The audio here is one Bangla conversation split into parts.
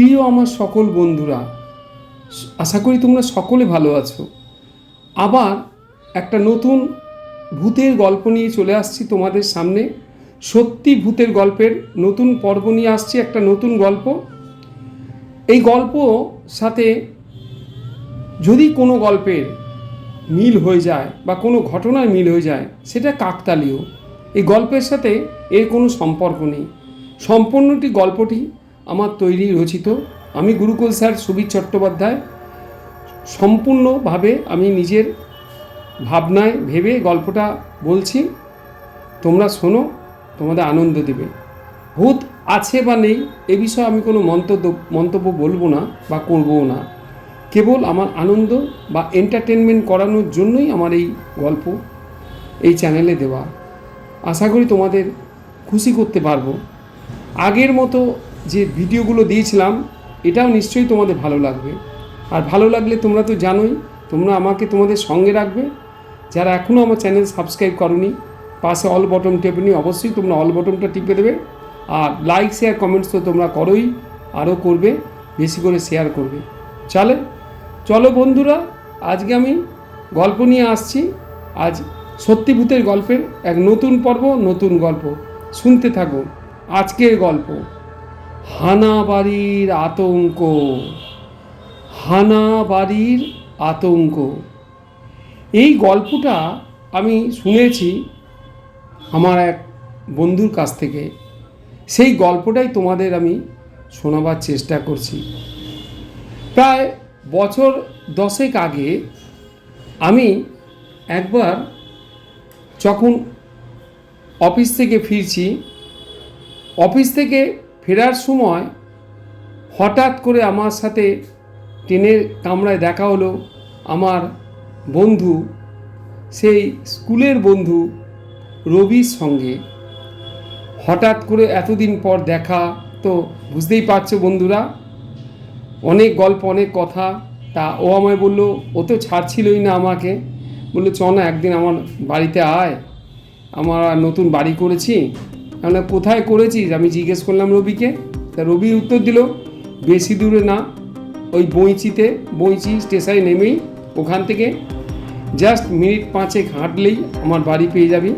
প্রিয় আমার সকল বন্ধুরা, আশা করি তোমরা সকলে ভালো আছো। আবার একটা নতুন ভূতের গল্প নিয়ে চলে আসছি তোমাদের সামনে। সত্যি ভূতের গল্পের নতুন পর্ব নিয়ে আসছি একটা নতুন গল্প। এই গল্প সাথে যদি কোনো গল্পের মিল হয়ে যায় বা কোনো ঘটনার মিল হয়ে যায়, সেটা কাকতালীয়। এই গল্পের সাথে এর কোনো সম্পর্ক নেই। সম্পূর্ণটি গল্পটি আমার তৈরি রচিত। আমি গুরুকুল স্যার সুবীর চট্টোপাধ্যায়। সম্পূর্ণভাবে আমি নিজের ভাবনায় ভেবে গল্পটা বলছি। তোমরা শোনো, তোমাদের আনন্দ দেবে। ভূত আছে বা নেই, এ বিষয়ে আমি কোনো মন্তব্য মন্তব্য বলব না বা করবও না। কেবল আমার আনন্দ বা এন্টারটেনমেন্ট করানোর জন্যই আমার এই গল্প এই চ্যানেলে দেওয়া। আশা করি তোমাদের খুশি করতে পারব। আগের মতো যে ভিডিওগুলো দিয়েছিলাম, এটাও নিশ্চয়ই তোমাদের ভালো লাগবে। আর ভালো লাগলে তোমরা তো জানোই, তোমরা আমাকে তোমাদের সঙ্গে রাখবে। যারা এখনও আমার চ্যানেল সাবস্ক্রাইব করনি, পাশে অল বটন টেপনি অবশ্যই তোমরা অল বটনটা টিপে দেবে। আর লাইক শেয়ার কমেন্টস তো তোমরা করোই, আরও করবে, বেশি করে শেয়ার করবে। চলে? চলো বন্ধুরা, আজকে আমি গল্প নিয়ে আসছি। আজ সত্যি ভূতের গল্পের এক নতুন পর্ব, নতুন গল্প। শুনতে থাকো, আজকের গল্প। হানাবাড়ির আতঙ্ক। হানাবাড়ির আতঙ্ক। এই গল্পটা আমি শুনেছি আমার এক বন্ধুর কাছ থেকে। সেই গল্পটাই তোমাদের আমি শোনাবার চেষ্টা করছি। প্রায় বছর দশেক আগে আমি একবার যখন অফিস থেকে ফিরছি, অফিস থেকে ফেরার সময় হঠাৎ করে আমার সাথে ট্রেনের কামরায় দেখা হলো। আমার বন্ধু, সেই স্কুলের বন্ধু রবির সঙ্গে। হঠাৎ করে এতদিন পর দেখা তো বুঝতেই পারছ বন্ধুরা, অনেক গল্প, অনেক কথা। তা ও আমায় বলল, ও তো ছাড়ছিলই না আমাকে। বলল চ না, একদিন আমার বাড়িতে আয়। আমার নতুন বাড়ি করেছি আমরা কোথায় করেছিস? আমি জিজ্ঞেস করলাম রবিকে। তা রবি উত্তর দিল, বেশি দূরে না। ওই বইচিতে, বইচি স্টেশনে নেমেই ওখান থেকে জাস্ট মিনিট পাঁচেক হাঁটলেই আমার বাড়ি পেয়ে যাবি।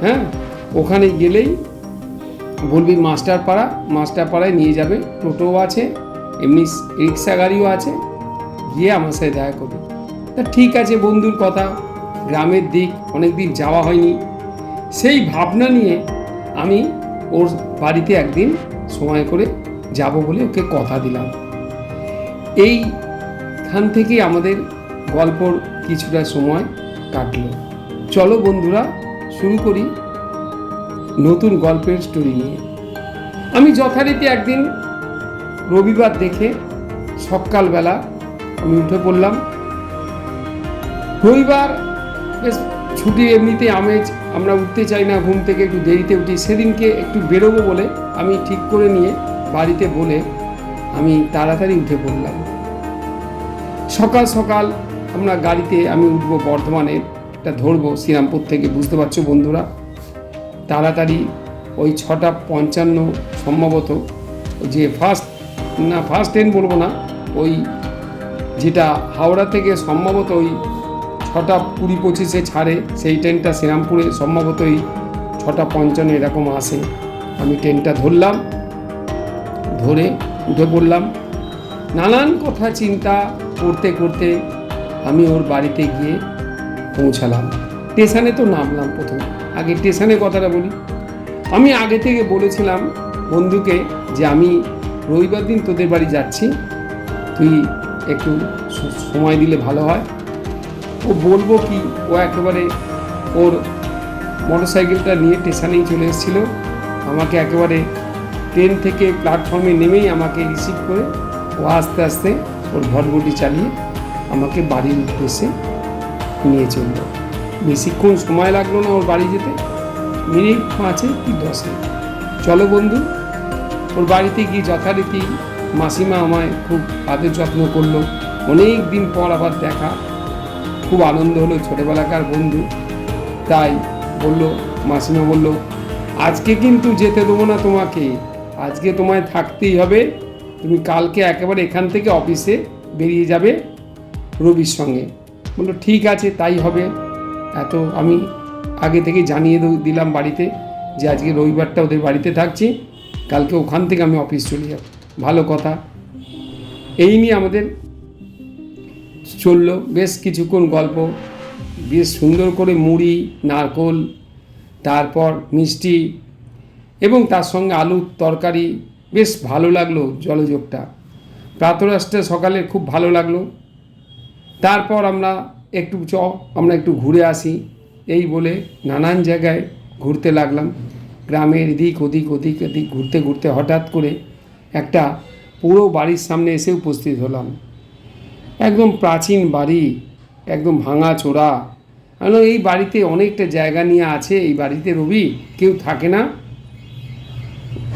হ্যাঁ? ওখানে গেলেই বলবি মাস্টার পাড়া, মাস্টার পাড়ায় নিয়ে যাবে। টোটোও আছে, এমনি রিক্সা গাড়িও আছে। গিয়ে আমার সাথে দেখা করবে। তা ঠিক আছে বন্ধুর কথা, গ্রামের দিক অনেক দিন যাওয়া হয়নি। সেই ভাবনা নিয়ে আমি ওর বাড়িতে একদিন সময় করে যাব বলে ওকে কথা দিলাম। এই এইখান থেকেই আমাদের গল্পর কিছুটা সময় কাটলো। চলো বন্ধুরা, শুরু করি নতুন গল্পের স্টোরি নিয়ে। আমি যথারীতি একদিন রবিবার দেখে সকালবেলা আমি উঠে পড়লাম। রবিবার বেশ ছুটি, এমনিতে আমেজ আমরা উঠতে চাই না, ঘুম থেকে একটু দেরিতে উঠি। সেদিনকে একটু বেরোবো বলে আমি ঠিক করে নিয়ে বাড়িতে বলে আমি তাড়াতাড়ি উঠে পড়লাম। সকাল সকাল আমরা গাড়িতে আমি উঠবো বর্ধমানে, এটা ধরবো শ্রীরামপুর থেকে, বুঝতে পারছ বন্ধুরা? তাড়াতাড়ি ওই ছটা পঞ্চান্ন সম্ভবত, যে ফার্স্ট না ফার্স্ট ট্রেন বলব না, ওই যেটা হাওড়া থেকে সম্ভবত ওই ছটা কুড়ি পঁচিশে ছাড়ে, সেই ট্রেনটা শ্রীরামপুরে সম্ভবত ওই ছটা পঞ্চান্ন এরকম আসে। আমি ট্রেনটা ধরলাম, ধরে উঠে পড়লাম। নানান কথা চিন্তা করতে করতে আমি ওর বাড়িতে গিয়ে পৌঁছালাম। স্টেশনে তো নামলাম প্রথম। আগে স্টেশনের কথাটা বলি। আমি আগে থেকে বলেছিলাম বন্ধুকে যে আমি রবিবার দিন তোদের বাড়ি যাচ্ছি। তুই একটু সময় দিলে ভালো হয়। ও বলব কি, ও একেবারে ওর মোটরসাইকেলটা নিয়ে স্টেশনেই চলে এসেছিল। আমাকে একেবারে ট্রেন থেকে প্ল্যাটফর্মে নেমেই আমাকে রিসিভ করে, ও আস্তে আস্তে ওর ভটভটি চালিয়ে আমাকে বাড়ির উদ্দেশ্যে নিয়ে চলল। বেশিক্ষণ সময় লাগল না ওর বাড়ি যেতে মিনিট পাঁচে কি দশে। চলো বন্ধু, ওর বাড়িতে গিয়ে যথারীতি মাসিমা আমায় খুব আদর যত্ন করল। অনেক দিন পর আবার দেখা খুব আনন্দ হলো ছোটোবেলাকার বন্ধু। তাই বলল, মাসিমা বলল, আজকে কিন্তু যেতে দেবো না তোমাকে। আজকে তোমায় থাকতেই হবে। তুমি কালকে একেবারে এখান থেকে অফিসে বেরিয়ে যাবে রবির সঙ্গে। বলল, ঠিক আছে, তাই হবে। এত আমি আগে থেকে জানিয়ে দিলাম বাড়িতে যে আজকে রবিবারটা ওদের বাড়িতে থাকছি। কালকে ওখান থেকে আমি অফিস চলে যাব। ভালো কথা। এই নিয়ে আমাদের চলল। বেশ কিছুক্ষণ গল্প, বেশ সুন্দর করে মুড়ি, নারকোল, তারপর মিষ্টি এবং তার সঙ্গে আলুর তরকারি। বেশ ভালো লাগল জলযোগটা। প্রাতরাষ্ট্রে সকালে খুব ভালো লাগল। তারপর আমরা একটু চ, আমরা একটু ঘুরে আসি। এই বলে নানান জায়গায় ঘুরতে লাগলাম। গ্রামের এদিক ওদিক ওদিক এদিক ঘুরতে ঘুরতে হঠাৎ করে একটা পুরো বাড়ির সামনে এসে উপস্থিত হলাম। একদম প্রাচীন বাড়ি, একদম ভাঙা চোরা। আমি এই বাড়িতে অনেকটা জায়গা নিয়ে আছে এই বাড়িতে রবি? কেউ থাকে না?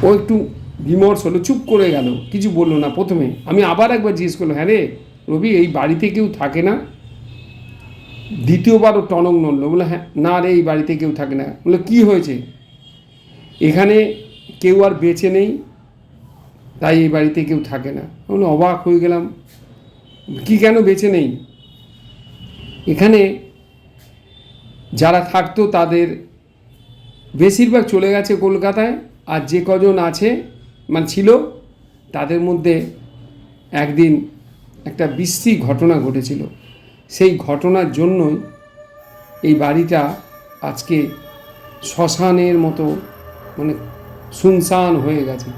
ও একটু বিমর্ষ হলো, চুপ করে গেল। কিছু বলল না প্রথমে। আমি আবার একবার জিজ্ঞেস করলাম হ্যাঁ রে, রবি, এই বাড়িতে কেউ থাকে না? দ্বিতীয়বারও টনক নড়ল। বলে হ্যাঁ না রে, এই বাড়িতে কেউ থাকে না। বলে কি হয়েছে? এখানে কেউ আর বেঁচে নেই, তাই এই বাড়িতে কেউ থাকে না। বলে অবাক হয়ে গেলাম। কি কেন বেঁচে নেই? এখানে যারা থাকতো তাদের বেশিরভাগ চলে গেছে কলকাতায়, আর যে কজন আছে মানে ছিল, তাদের মধ্যে একদিন একটা বিশ্রী ঘটনা ঘটেছিল। সেই ঘটনার জন্যই এই বাড়িটা আজকে শ্মশানের মতো মানে শুনশান হয়ে গেছে।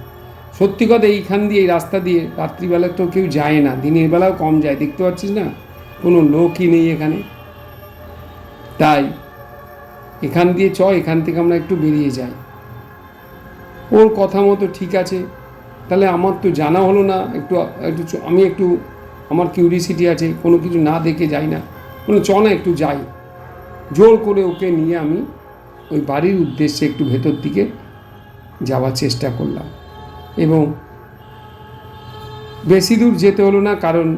সত্যি কথা, এইখান দিয়ে, এই রাস্তা দিয়ে রাত্রিবেলা তো কেউ যায় না, দিনের বেলাও কম যায়, দেখতে পাচ্ছিস না? কোনো লোকই নেই এখানে। তাই এখান দিয়ে চ, এখান থেকে আমরা একটু বেরিয়ে যাই। ওর কথা মতো ঠিক আছে। তাহলে আমার তো জানা হলো না, একটু একটু আমি একটু, আমার কিউরিসিটি আছে, কোনো কিছু না দেখে যাই না। কোনো চ না, একটু যাই। জোর করে ওকে নিয়ে আমি ওই বাড়ির উদ্দেশ্যে একটু ভেতর দিকে যাওয়ার চেষ্টা করলাম। এবং বেশি দূর যেতে হলো না, কারণ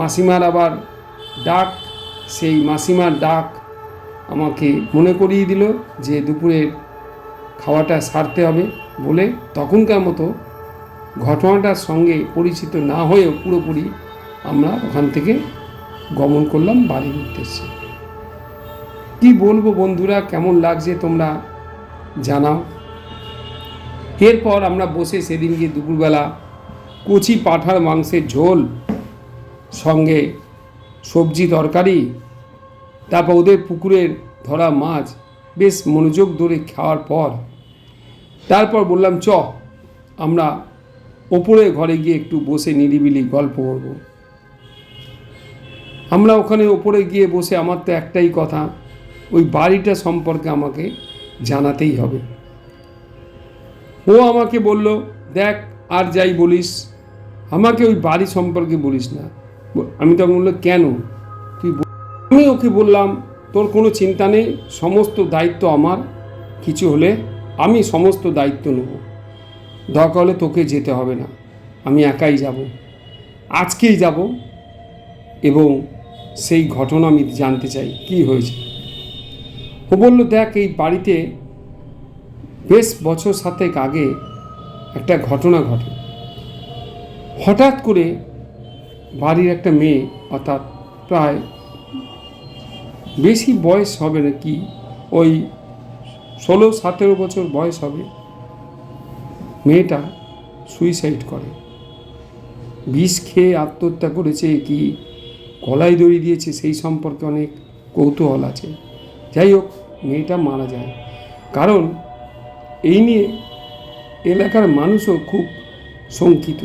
মাসিমার আবার ডাক, সেই মাসিমার ডাক আমাকে মনে করিয়ে দিল যে দুপুরের খাওয়াটা সারতে হবে বলে তখনকার মতো ঘটনাটার সঙ্গে পরিচিত না হয়েও পুরোপুরি আমরা ওখান থেকে গমন করলাম বাড়ির উদ্দেশ্যে। কি বলব বন্ধুরা, কেমন লাগছে তোমরা জানাও। এরপর আমরা বসে সেদিনকে দুপুরবেলা কচি পাঠার মাংসের ঝোল, সঙ্গে সবজি তরকারি, তারপর ওদের পুকুরের ধরা মাছ, বেশ মনোযোগ ধরে খাওয়ার পর তারপর বললাম, চ, আমরা ওপরে ঘরে গিয়ে একটু বসে নিরিবিলি গল্প করব। আমরা ওখানে ওপরে গিয়ে বসে, আমার তো একটাই কথা, ওই বাড়িটা সম্পর্কে আমাকে জানাতেই হবে। ও আমাকে বলল, দেখ, আর যাই বলিস। আমাকে ওই বাড়ি সম্পর্কে বলিস না। আমি তখন বলল, কেন? তুই আমি ওকে বললাম, তোর কোনো চিন্তা নেই, সমস্ত দায়িত্ব আমার। কিছু হলে আমি সমস্ত দায়িত্ব নেব। দরকার হলে তোকে যেতে হবে না। আমি একাই যাব। আজকেই যাব এবং সেই ঘটনা আমি জানতে চাই। কি হয়েছে? ও বলল, দেখ, এই বাড়িতে বেশ বছর সাতেক আগে একটা ঘটনা ঘটে। হঠাৎ করে বাড়ির একটা মেয়ে, অর্থাৎ প্রায় বেশি বয়স হবে না কি ওই ষোলো সতেরো বছর বয়স হবে, মেয়েটা সুইসাইড করে। বিষ খেয়ে আত্মহত্যা করেছে কি, গলায় দড়ি দিয়েছে, সেই সম্পর্কে অনেক কৌতূহল আছে। যাই হোক, মেয়েটা মারা যায়। কারণ এই নিয়ে এলাকার মানুষও খুব শঙ্কিত।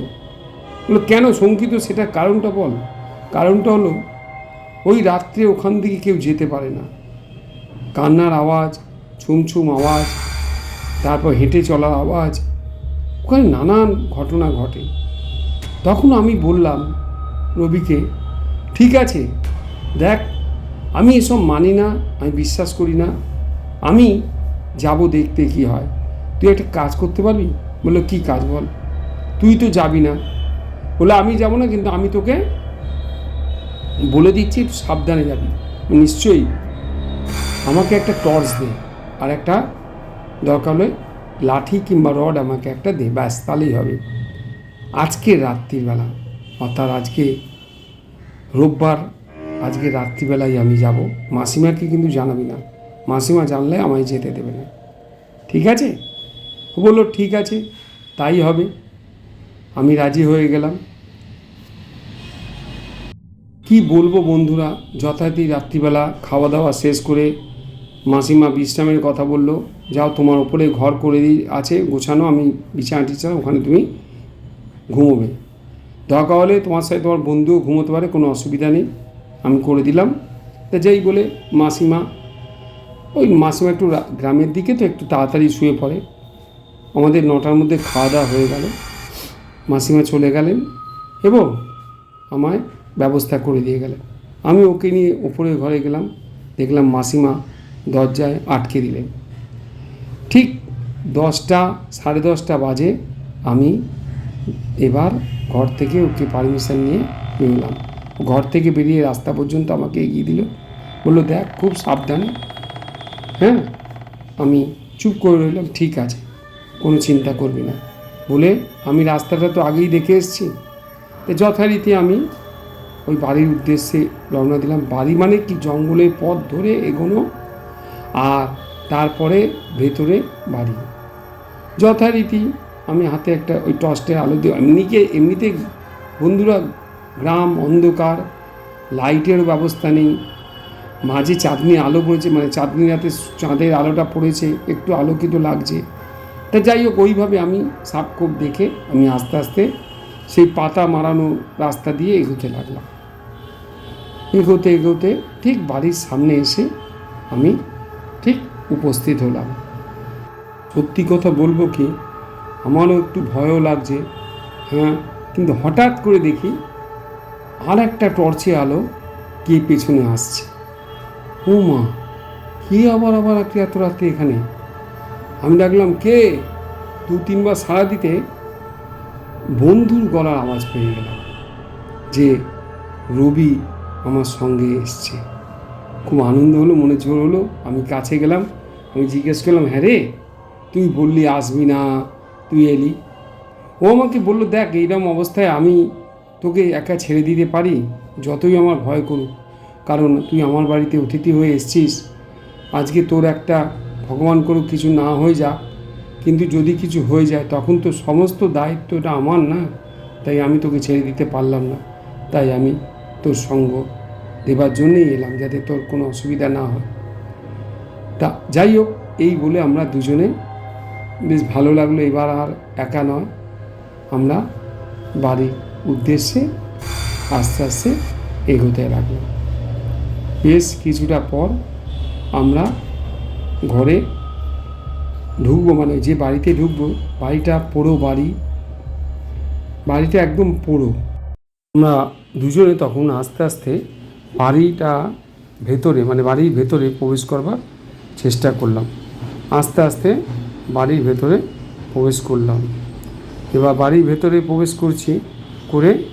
বলল কেন শঙ্কিত? সেটা কারণটা বল। কারণটা হলো, ওই রাত্রে ওখান থেকে কেউ যেতে পারে না। কান্নার আওয়াজ, ছুমছুম আওয়াজ, তারপর হেঁটে চলার আওয়াজ, ওখানে নানান ঘটনা ঘটে। তখন আমি বললাম রবিকে, ঠিক আছে, দেখ, আমি এসব মানি না, আমি বিশ্বাস করি না, আমি যাব দেখতে কি হয়। তুই একটা কাজ করতে পারবি? বলল, কী কাজ বল? তুই তো যাবি না। বলে আমি যাব না, কিন্তু আমি তোকে বলে দিচ্ছি সাবধানে যাবি। নিশ্চয়ই। আমাকে একটা টর্চ দে, আর একটা দরকার হলে লাঠি কিংবা রড আমাকে একটা দে, ব্যাস, তাহলেই হবে। আজকে রাত্রিবেলা, অর্থাৎ আজকে রোববার, আজকে রাত্রিবেলায় আমি যাব। মাসিমাকে কিন্তু জানাবি না। মাসিমা জানলে আমায় যেতে দেবে না। ঠিক আছে? বলল, ঠিক আছে, তাই হবে। আমি রাজি হয়ে গেলাম। কি বলব বন্ধুরা, যথারীতি রাত্রিবেলা খাওয়া দাওয়া শেষ করে মাসিমা বিশ্রামের কথা বলল, যাও তোমার ওপরে ঘর করে দিই আছে, গোছানো, আমি বিছানা টিছানা, ওখানে তুমি ঘুমোবে। দরকার হলে তোমার সাথে তোমার বন্ধুও ঘুমোতে পারে, কোনো অসুবিধা নেই, আমি করে দিলাম। তা যাই বলে মাসিমা, ওই মাসিমা একটু গ্রামের দিকে তো একটু তাড়াতাড়ি শুয়ে পড়ে। আমাদের নটার মধ্যে খাওয়া দাওয়া হয়ে গেল। মাসিমা চলে গেলেন এবং আমায় ব্যবস্থা করে দিয়ে গেলেন। আমি ওকে নিয়ে ওপরে ঘরে গেলাম, দেখলাম মাসিমা দরজায় আটকে দিলেন। ঠিক দশটা, সাড়ে দশটা বাজে আমি এবার ঘর থেকে ওকে পারমিশন নিয়ে বেরোলাম। ঘর থেকে বেরিয়ে রাস্তা পর্যন্ত আমাকে এগিয়ে দিল। বলল, দেখ, খুব সাবধানে হ্যাঁ? আমি চুপ করে রইলাম, ঠিক আছে। কোনো চিন্তা করবি না। বলে আমি রাস্তাটা তো আগেই দেখে এসেছি। তো যথারীতি আমি ওই বাড়ির উদ্দেশ্যে রওনা দিলাম। বাড়ি মানে কি? জঙ্গলের পথ ধরে এগোনো আর তারপরে ভেতরে বাড়ি। যথারীতি আমি হাতে একটা ওই টর্চের আলো দিয়ে এমনিকে এমনিতে বন্ধুরা, গ্রাম অন্ধকার লাইটের ব্যবস্থা নেই। মাঝে চাঁদনি আলো পড়েছে মানে চাঁদনি রাতে চাঁদের আলোটা পড়েছে, একটু আলোকিত লাগছে। তা যাই হোক, ওইভাবে আমি সাপকোপ দেখে আমি আস্তে আস্তে সেই পাতা মারানো রাস্তা দিয়ে এগোতে লাগলাম। এগোতে এগোতে ঠিক বাড়ির সামনে এসে আমি ঠিক উপস্থিত হলাম। সত্যি কথা বলব কি, আমারও একটু ভয়ও লাগছে হ্যাঁ কিন্তু হঠাৎ করে দেখি আর একটা টর্চে আলো কে পেছনে আসছে। ও মা, কে আবার আবার রাত্রি এত রাত্রে এখানে? আমি ডাকলাম, কে? দু তিনবার সাড়া দিতে বন্ধুর গলার আওয়াজ পেয়ে গেলাম যে রবি আমার সঙ্গে এসছে। খুব আনন্দ হলো, মনে জোর হলো। আমি কাছে গেলাম, আমি জিজ্ঞেস করলাম হ্যাঁ রে, তুই বললি আসবি না, তুই এলি? ও আমাকে বলল, দেখ, এইরকম অবস্থায় আমি তোকে একা ছেড়ে দিতে পারি, যতই আমার ভয় করুক। কারণ তুই আমার বাড়িতে অতিথি হয়ে এসছিস, আজকে তোর একটা ভগবান করুক কিছু না হয়ে যাক কিন্তু যদি কিছু হয়ে যায়, তখন তো সমস্ত দায়িত্বটা আমার না। তাই আমি তোকে ছেড়ে দিতে পারলাম না। তাই আমি তোর সঙ্গ দেবার জন্যেই এলাম, যাতে তোর কোনো অসুবিধা না হয়। তা যাই হোক, এই বলে আমরা দুজনে বেশ ভালো লাগল। এবার আর একা নয়। আমরা বাড়ির উদ্দেশ্যে আস্তে আস্তে এগোতে লাগলাম। বেশ কিছুটা পর আমরা ঘরে ঢুকবো মানে যে বাড়িতে ঢুকবো, বাড়িটা পোড়ো বাড়ি। বাড়িটা একদম পোড়ো। আমরা দুজনে তখন আস্তে আস্তে বাড়িটা ভেতরে মানে বাড়ির ভেতরে প্রবেশ করবার চেষ্টা করলাম। আস্তে আস্তে বাড়ির ভেতরে প্রবেশ করলাম। এবার বাড়ির ভেতরে প্রবেশ করছি, করে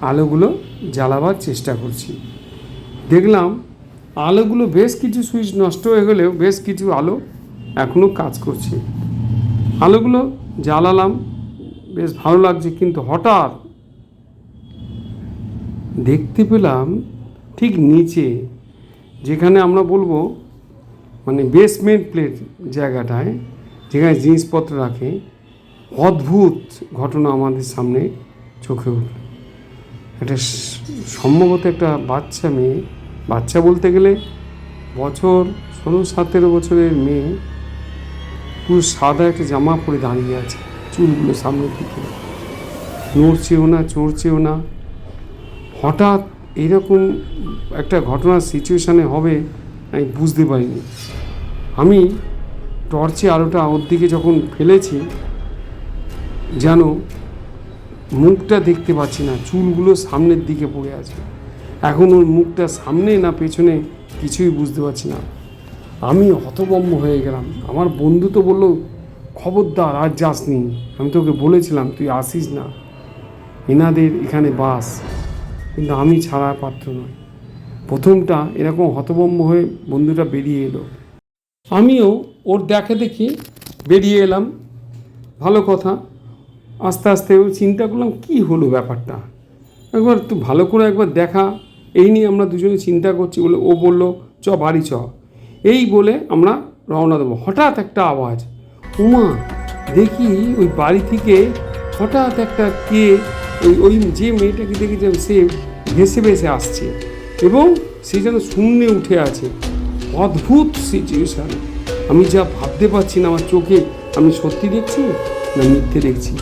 আলোগুলো জ্বালাবার চেষ্টা করছি। দেখলাম আলোগুলো বেশ কিছু সুইচ নষ্ট হয়ে গেলেও বেশ কিছু আলো এখনও কাজ করছে। আলোগুলো জ্বালালাম, বেশ ভালো লাগছে, কিন্তু হঠাৎ দেখতে পেলাম ঠিক নিচে, যেখানে আমরা বলব মানে বেসমেন্ট প্লেট জায়গাটায়, যেখানে জিনিসপত্র রাখে, অদ্ভুত ঘটনা আমাদের সামনে চোখে উঠল। একটা সম্ভবত একটা বাচ্চা মেয়ে বাচ্চা বলতে গেলে বছর ষোলো সতেরো বছরের মেয়ে পুরো সাদা একটা জামা পরে দাঁড়িয়ে আছে চুলগুলো সামনের দিকে নড়ছেও না, চড়ছেও না। হঠাৎ এরকম একটা ঘটনার সিচুয়েশানে হবে, আমি বুঝতে পারিনি। আমি টর্চে আলোটা ওর দিকে যখন ফেলেছি, যেন মুখটা দেখতে পাচ্ছি না, চুলগুলো সামনের দিকে পড়ে আছে। এখন ওর মুখটা সামনে না পেছনে কিছুই বুঝতে পারছি না। আমি হতবম্ব হয়ে গেলাম। আমার বন্ধু তো বলল, খবরদার, আর যাসনি আমি তোকে বলেছিলাম, তুই আসিস না। এনাদের এখানে বাস। কিন্তু আমি ছাড়া পাত্র নয় প্রথমটা এরকম হতবম্ব হয়ে বন্ধুটা বেরিয়ে এলো। আমিও ওর দেখে দেখি বেরিয়ে এলাম। ভালো কথা। আস্তে আস্তে চিন্তা করলাম, কি হলো ব্যাপারটা? একবার একটু ভালো করে একবার দেখা এই নিয়ে আমরা দুজনে চিন্তা করছি বলে ও বলল, চ, বাড়ি চ। এই বলে আমরা রওনা দেবো। হঠাৎ একটা আওয়াজ, উমা, দেখি ওই বাড়ি থেকে হঠাৎ একটা কে, ওই ওই যে মেয়েটাকে দেখেছিলাম সে ভেসে ভেসে আসছে এবং সে যেন শূন্যে উঠে আছে। অদ্ভুত সিচুয়েশান আমি যা ভাবতে পারছি না, আমার চোখে আমি সত্যি দেখছি না মিথ্যে দেখছি?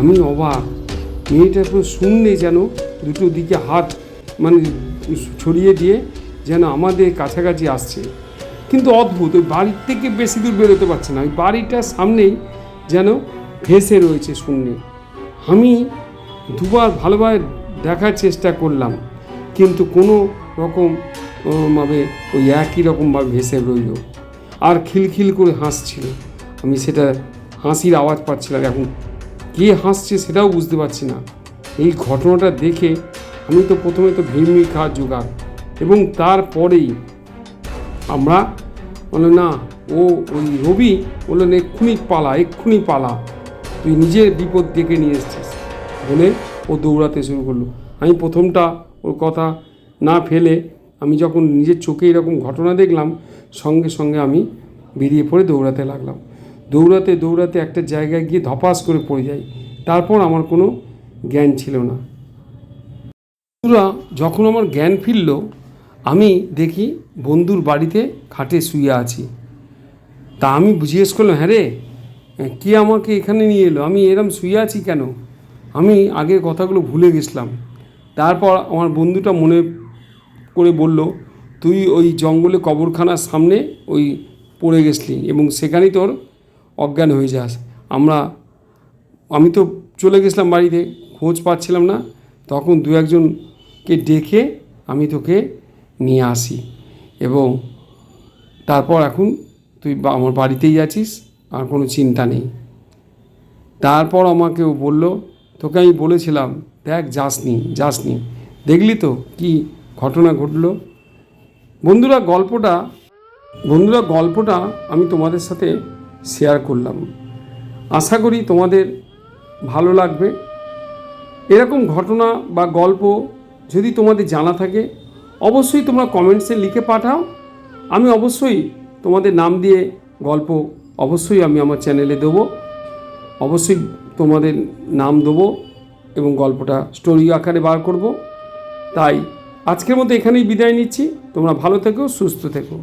আমি অবাক। মেয়েটা পুরো শূন্যে যেন দুটো দিকে হাত মানে ছড়িয়ে দিয়ে যেন আমাদের কাছাকাছি আসছে। কিন্তু অদ্ভুত, ওই বাড়ির থেকে বেশি দূর বেরোতে পারছে না। ওই বাড়িটার সামনেই যেন ভেসে রয়েছে শূন্যে। আমি দুবার ভালোভাবে দেখার চেষ্টা করলাম, কিন্তু কোনো রকম ভাবে ওই একই রকমভাবে ভেসে রইল। আর খিলখিল করে হাসছিল। আমি সেটা হাসির আওয়াজ পাচ্ছিলাম, এখন কে হাসছে সেটাও বুঝতে পারছি না। এই ঘটনাটা দেখে আমি তো প্রথমে তো খাওয়ার জোগাড় এবং তারপরেই আমরা বলল, না, ও ওই রবি বললেন এক্ষুনি পালা এক্ষুনি পালা। তুই নিজের বিপদ ডেকে নিয়ে এসছিস। বলে ও দৌড়াতে শুরু করল। আমি প্রথমটা ওর কথা না ফেলে আমি যখন নিজের চোখে এরকম ঘটনা দেখলাম, সঙ্গে সঙ্গে আমি বেরিয়ে পড়ে দৌড়াতে লাগলাম। দৌড়াতে দৌড়াতে একটা জায়গায় গিয়ে ধপাস করে পড়ে যাই। তারপর আমার কোনো জ্ঞান ছিল না। বন্ধুরা, যখন আমার জ্ঞান ফিরল, আমি দেখি বন্ধুর বাড়িতে খাটে শুয়ে আছি। তা আমি জিজ্ঞেস করলাম হ্যাঁ রে, কে আমাকে এখানে নিয়ে এলো? আমি এরম শুয়ে আছি কেন? আমি আগের কথাগুলো ভুলে গেছিলাম। তারপর আমার বন্ধুটা মনে করে বলল, তুই ওই জঙ্গলে কবরখানার সামনে ওই পড়ে গেছলি এবং সেখানেই তোর অজ্ঞান হয়ে যাস। আমরা, আমি তো চলে গেছিলাম বাড়িতে, খোঁজ পাচ্ছিলাম না। তখন দু একজনকে ডেকে আমি তোকে নিয়ে আসি। এবং তারপর এখন তুই আমার বাড়িতেই আছিস, আর কোনো চিন্তা নেই। তারপর আমাকে ও বলল, তোকে আমি বলেছিলাম, দেখ যাসনি যাসনি। দেখলি তো কি ঘটনা ঘটলো? বন্ধুরা, গল্পটা বন্ধুরা, গল্পটা আমি তোমাদের সাথে শেয়ার করলাম। আশা করি তোমাদের ভালো লাগবে। এরকম ঘটনা বা গল্প যদি তোমাদের জানা থাকে, অবশ্যই তোমরা কমেন্টসে লিখে পাঠাও। আমি অবশ্যই তোমাদের নাম দিয়ে গল্প অবশ্যই আমি আমার চ্যানেলে দেবো। অবশ্যই তোমাদের নাম দেবো এবং গল্পটা স্টোরি আকারে বার করব। তাই আজকের মতো এখানেই বিদায় নিচ্ছি। তোমরা ভালো থেকো, সুস্থ থেকো।